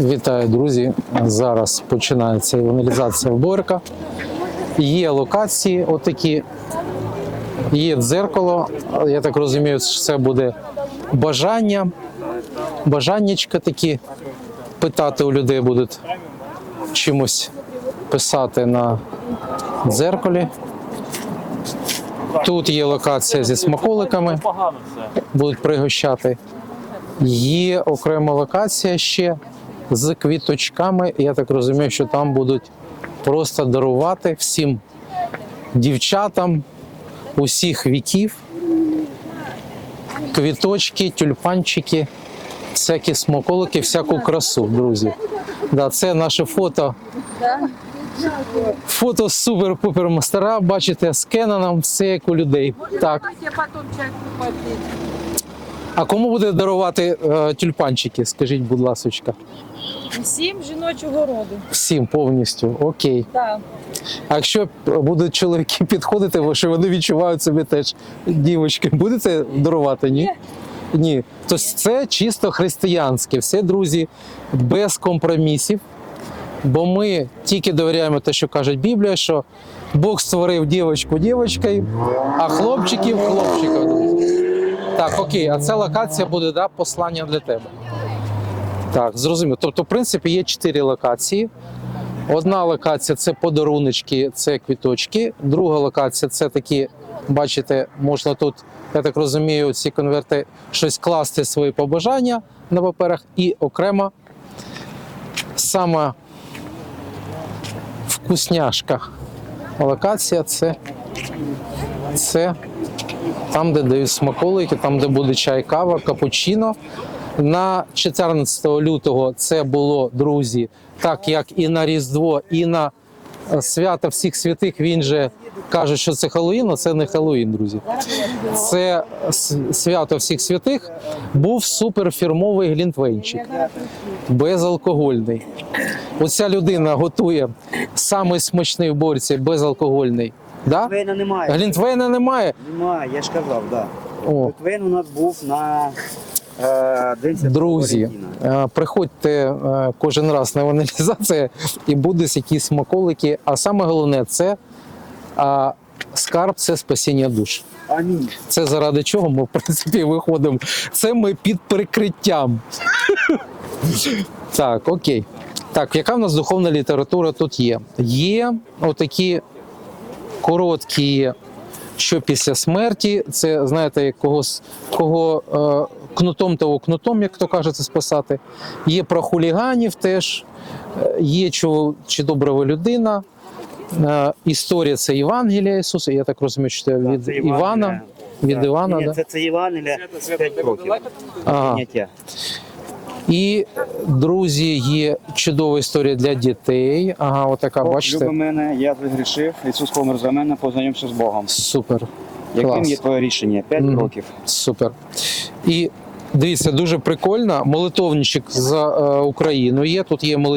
Вітаю, друзі! Зараз починається евангелізація в Борка. Є локації, отакі, є дзеркало. Я так розумію, що це буде бажання. Бажаннячка такі питати у людей будуть чимось писати на дзеркалі. Тут є локація зі смаколиками, будуть пригощати. Є окрема локація ще з квіточками. Я так розумію, що там будуть просто дарувати всім дівчатам усіх віків. Квіточки, тюльпанчики, всякі смаколики, всяку красу, друзі. Да, це наше фото. Фото супер-пупер мастера. Бачите, з Кеноном все як у людей. Так. А кому буде дарувати е, тюльпанчики? Скажіть, будь ласочка. Всім жіночого роду. Всім повністю. Окей. Так. А якщо будуть чоловіки підходити, бо що вони відчувають себе теж дівочки, будете дарувати? Ні? Ні. Тобто це чисто християнське. Все, друзі, без компромісів. Бо ми тільки довіряємо те, що каже Біблія, що Бог створив дівочку дівочкою, а хлопчиків хлопчика. Так, окей, а ця локація буде да, послання для тебе. Так, зрозуміло. Тобто, в принципі, є чотири локації. Одна локація це подаруночки, це квіточки. Друга локація це такі, бачите, можна тут, я так розумію, ці конверти щось класти свої побажання на паперах. І окрема сама вкусняшка локація це, це там, де дають смаколики, там, де буде чай, кава, капучино. На 14 лютого це було, друзі, так як і на Різдво, і на е, свято всіх святих. Він же каже, що це Хеллоуін, але це не Хеллоуін, друзі. Це свято всіх святих. Був суперфірмовий глінтвейнчик, безалкогольний. Оця людина готує самий смачний в борці безалкогольний. Да? Глінтвейна немає. Глінтвейна немає. Немає, я ж казав, да. О, Глінтвейн у нас був на Друзі, е, приходьте е, кожен раз на евангелізацію і буде якісь смаколики. А саме головне це скарб це спасіння душ. Амінь. Це заради чого ми в принципі виходимо. Це ми під прикриттям. Так, окей. Так, яка в нас духовна література тут є? Є отакі короткі, що після смерті. Це знаєте, як когось, кого е, кнутом того кнутом, як то каже, це спасати. Є про хуліганів теж, е, є чи, чи добра ви людина. Е, історія це Євангелія Ісуса. Я так розумію, що це від Це Івана. Від Да. Івана, Ні, да? це, це Євангелія 5 років. Ага. І, друзі, є чудова історія для дітей. Ага, отака, Бог бачите. Люби мене, я згрішив, Ісус помер за мене, познайомся з Богом. Супер. Яким Клас. є твоє рішення? П'ять Мгм. років. Супер. І дивіться, дуже прикольно. Молитовничок за е, Україну є. Тут є молитовничок.